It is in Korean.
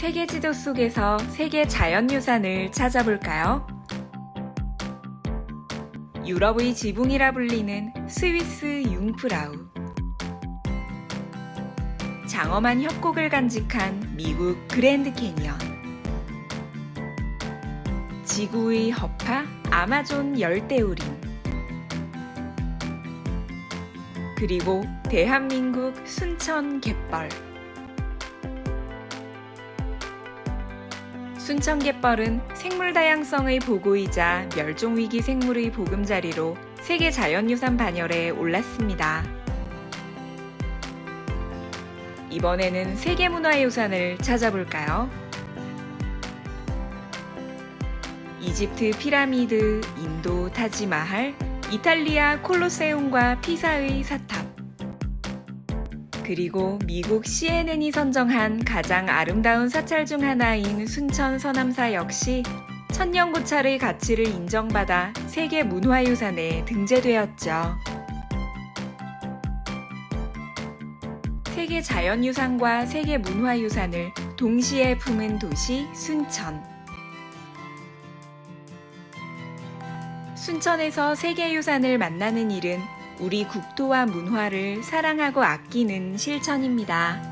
세계 지도 속에서 세계 자연유산을 찾아볼까요? 유럽의 지붕이라 불리는 스위스 융프라우. 장엄한 협곡을 간직한 미국 그랜드 캐니언. 지구의 허파 아마존 열대우림. 그리고 대한민국 순천 갯벌. 순천 갯벌은 생물 다양성의 보고이자 멸종위기 생물의 보금자리로 세계 자연유산 반열에 올랐습니다. 이번에는 세계문화유산을 찾아볼까요? 이집트 피라미드, 인도 타지마할, 이탈리아 콜로세움과 피사의 사탑. 그리고 미국 CNN이 선정한 가장 아름다운 사찰 중 하나인 순천 서남사 역시 천년 고찰의 가치를 인정받아 세계 문화유산에 등재되었죠. 세계 자연유산과 세계 문화유산을 동시에 품은 도시 순천. 순천에서 세계유산을 만나는 일은 우리 국토와 문화를 사랑하고 아끼는 실천입니다.